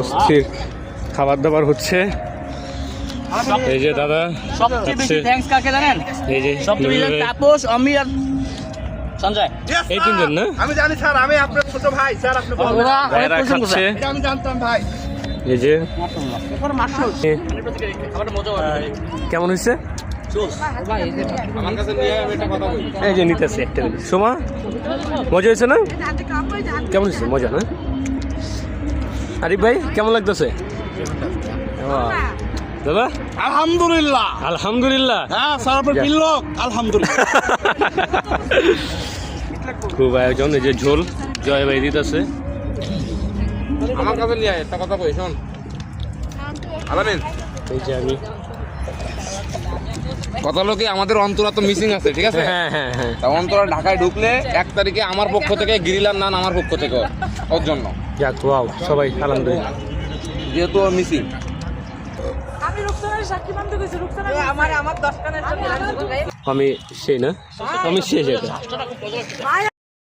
অস্থির খাবার দাবার হচ্ছে এই যে দাদা সবচেয়ে বেশি। থ্যাঙ্কস কাকে জানেন? এই যে সবচেয়ে বেশি তাপস অমির আর সঞ্জয়। এই তিনজন না? আমি জানি স্যার আমি আপনার ছোট ভাই। স্যার খাচ্ছে। আমি জানতাম ভাই। এই যে কেমন হয়েছে? এই যে নিতেছে একটা সোমা মজা হয়েছে না? কেমন হয়েছে? মজা না? আরিফ ভাই কেমন লাগতেছে? দাদা? আলহামদুলিল্লাহ। আলহামদুলিল্লাহ। হ্যাঁ যা। বিল্লক আলহামদুলিল্লাহ। খুব আয়োজন এই যে ঝোল জয় ভাই দিতেছে। আমার কাছে নিয়ে আয়, একটা কথা কই শোন। আলামিন। এই যে আমি। কথা হলো কি আমাদের অন্তরা তো মিসিং আছে ঠিক আছে? হ্যাঁ হ্যাঁ হ্যাঁ। তা অন্তরা ঢাকায় ঢুকলে এক তারিখে আমার পক্ষ থেকে গিরিলার নান আমার পক্ষ থেকে ওর- জন্য। যাক ওয়াও সবাই আলহামদুলিল্লাহ। যেহেতু ও মিসিং আমি রুকসানার সাক্ষী মানতে গেছি রুকসানা আমার আমার দশ কানের জন্য আমি সেই না? আমি শেষ এটা